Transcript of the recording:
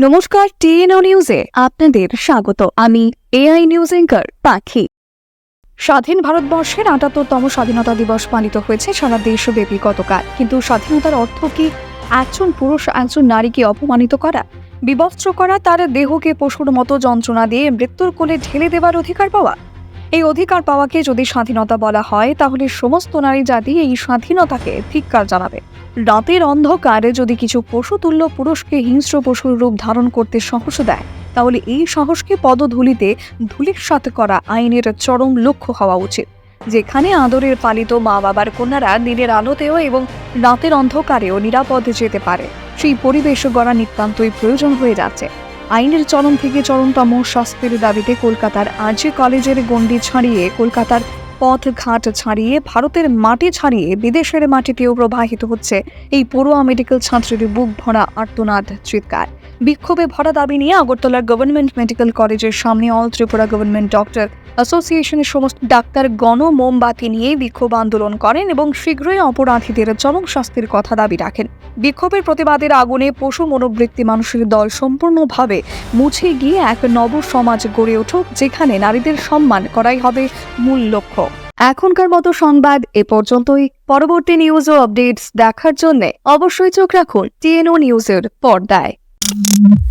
নমস্কার, টিএনও নিউজে আপনাদের স্বাগত। আমি এআই নিউজ এঙ্কার পাখি। স্বাধীন ভারতবর্ষের আটাত্তরতম স্বাধীনতা দিবস পালিত হয়েছে সারা দেশব্যাপী গতকাল। কিন্তু স্বাধীনতার অর্থ কি? একজন পুরুষ, একজন নারীকে অপমানিত করা? বিবস্ত্র করা, তার দেহকে পশুর মতো যন্ত্রণা দিয়ে মৃত্যুর কোলে ঢেলে দেওয়ার অধিকার পাওয়া? এই অধিকার পাওয়াকে যদি স্বাধীনতা বলা হয়, তাহলে সমস্ত নারী জাতি এই স্বাধীনতাকে ধিক্কার জানাবে। রাতের অন্ধকারে যদি কিছু পশুতুল্য পুরুষকে হিংস্র পশুর রূপ ধারণ করতে সাহস দেয়, তাহলে এই সাহসকে পদধূলিতে ধূলিসাৎ করা আইনের চরম লক্ষ্য হওয়া উচিত। যেখানে আদরের পালিত মা বাবার কন্যারা দিনের আলোতেও এবং রাতের অন্ধকারেও নিরাপদে যেতে পারে, সেই পরিবেশ গড়া নিতান্তই প্রয়োজন হয়ে যাচ্ছে। আইনের চরম থেকে চরমতম শাস্তির দাবিতে কলকাতার আরজি কলেজের গণ্ডি ছাড়িয়ে কলকাতার পথ ঘাট ছাড়িয়ে ভারতের মাটি ছাড়িয়ে বিদেশের মাটিতেও প্রবাহিত হচ্ছে এই পড়ুয়া মেডিকেল ছাত্রীর বুক ভরা আর্তনাদ চিৎকার। বিক্ষোভে ভরা দাবি নিয়ে আগরতলার গভর্নমেন্ট মেডিকেল কলেজের সামনে অল ত্রিপুরা গভর্নমেন্ট ডক্টর অ্যাসোসিয়েশনের সমস্ত ডাক্তার গণ মোমবাতি নিয়ে বিক্ষোভ আন্দোলন করেন এবং শীঘ্রই অপরাধীদের চরম শাস্তির কথা দাবি রাখেন। বিক্ষোভের প্রতিবাদের আগুনে পশু মনোবৃত্তি মানুষের দল সম্পূর্ণভাবে মুছে গিয়ে এক নব সমাজ গড়ে উঠুক, যেখানে নারীদের সম্মান করাই হবে মূল লক্ষ্য। এখনকার মতো সংবাদ এ পর্যন্তই। পরবর্তী নিউজ ও আপডেটস দেখার জন্য অবশ্যই চোখ রাখুন টিএনও নিউজের পর্দায়। thank you